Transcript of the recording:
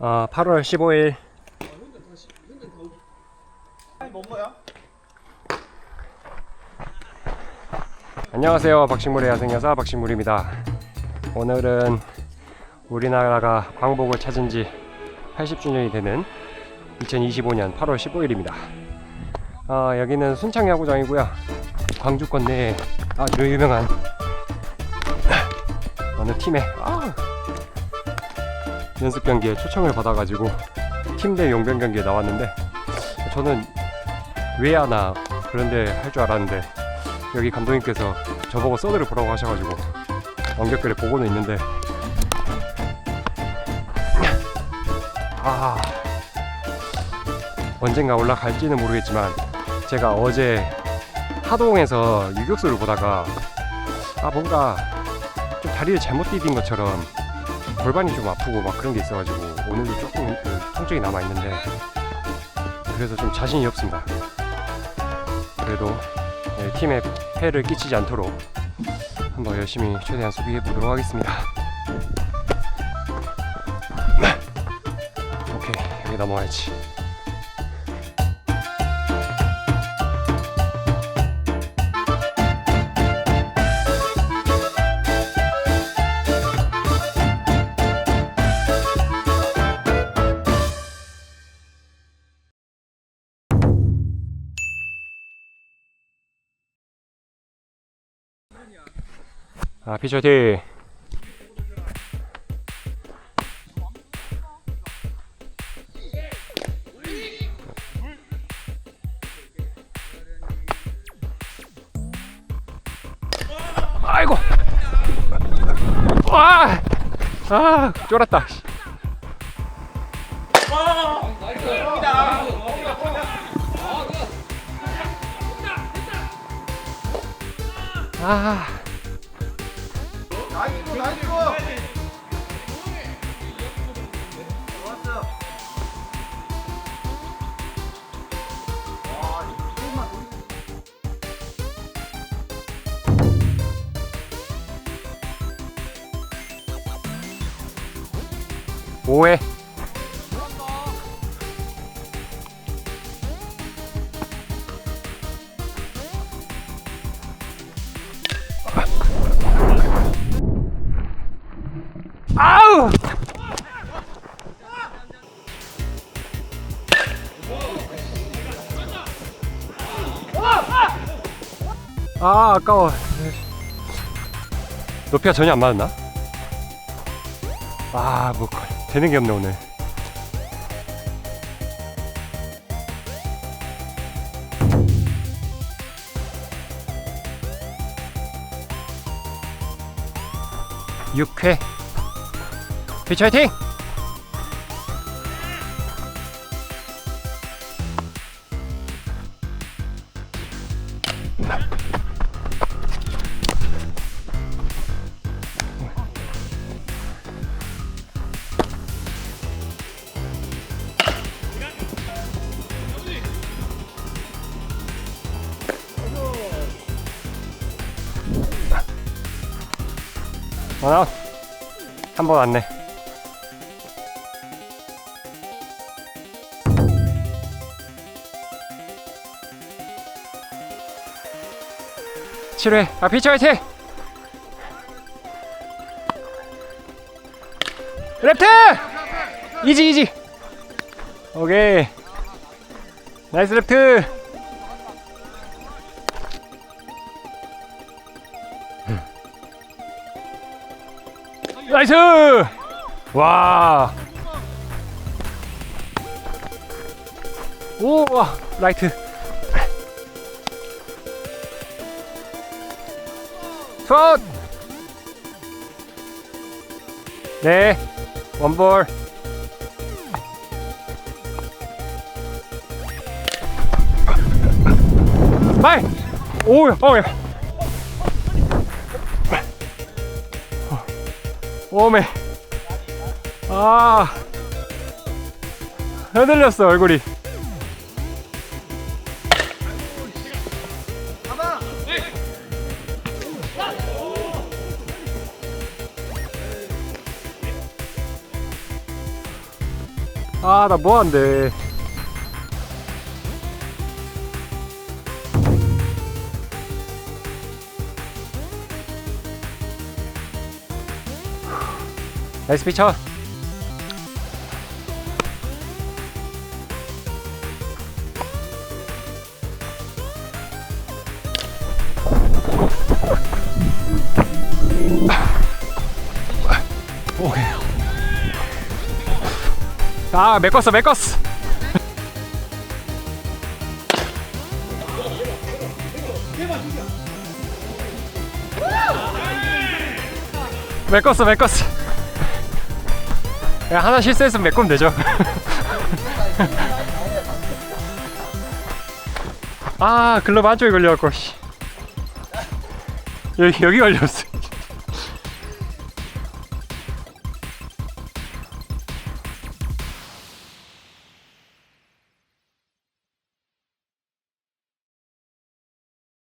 어, 8월 15일. 안녕하세요. 박식물의 야생여사 박식물입니다. 오늘은 우리나라가 광복을 찾은 지 80주년이 되는 2025년 8월 15일입니다. 어, 여기는 순창 야구장이고요. 광주권 내에 아주 유명한 어느 팀의 아, 연습 경기에 초청을 받아가지고 팀 대 용병 경기에 나왔는데 저는 외야나 그런데 할 줄 알았는데 여기 감독님께서 저보고 서드를 보라고 하셔가지고 완벽하게 보고는 있는데 아 언젠가 올라갈지는 모르겠지만 제가 어제 하동에서 유격수를 보다가 아 뭔가 좀 다리를 잘못 디딘 것처럼 골반이 좀 아프고 막 그런 게 있어가지고 오늘도 조금 그 통증이 남아 있는데 그래서 좀 자신이 없습니다. 그래도 네, 팀에 폐를 끼치지 않도록 한번 열심히 최대한 수비해 보도록 하겠습니다. 오케이 여기 넘어가야지. 아 피처티 아이고! 와! 아 쫄았다. 아 나이스 나이스. 좋았어 와 이거 조금만 더 오해 아우 아 아까워 높이가 전혀 안 맞았나? 아, 뭐 걸- 되는 게 없네 오늘. 육회 피치 화이팅! 하나 한번 왔네. 칠회아 피치 화이팅! 랩트! 이지 이지 오케이 나이스 랩트 나이스! 와. 오, 와, 라이트. 컷! 네, 원볼. 빨! 오, 어, 야. 오메. 아. 흔들렸어, 얼굴이. 아 나 뭐한데? 나이스 피쳐 아 메꿨어 메꿨어 메꿨어 메꿨어 야 하나 실수했으면 메꾸면 되죠. 아 글러브 한쪽에 걸려갖고 씨. 여기 여기 걸렸어